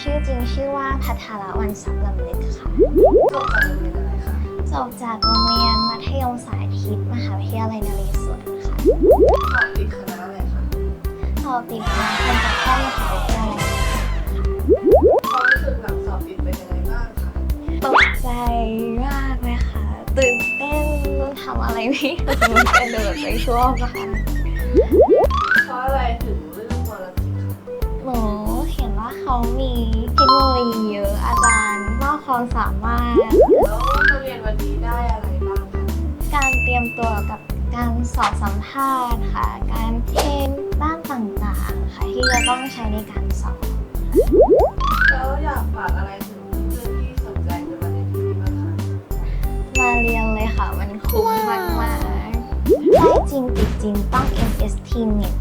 ชื่อจริงชื่อว่าพัทรวันทรัพย์ลำลึกค่ะ จบจากโรงเรียนอะไรคะจบจากโรงเรียนมัธยมสายทิพย์มหาวิทยาลัยนเรศวรค่ะสอบติดคณะอะไรคะสอบติดคณะคนจากแพทย์มหาวิทยาลัยความรู้สึกหลังสอบติดเป็นยังไงบ้างคะตกใจมากเลยค่ะตื่นเต้นทำอะไรไม่ถูกกระโดดไปช่วงค่ะเพราะอะไรถึงเลือกวารกิจคะหนูเห็นว่าเขามี เทคโนโลยีเยอะอาจารย์มากความสามารถ แล้วมาเรียนวันนี้ได้อะไรบ้างคะการเตรียมตัวกับการสอบสัมภาษณ์ค่ะ การเทรนด้านต่างๆค่ะที่จะต้องใช้ในการสอบ แล้วอยากฝากอะไรถึงเพื่อนๆที่สนใจจะมาเรียนที่นี่บ้างคะมาเรียนเลยค่ะ มันคุ้มมากๆได้จริงติดจริงต้อง MST Net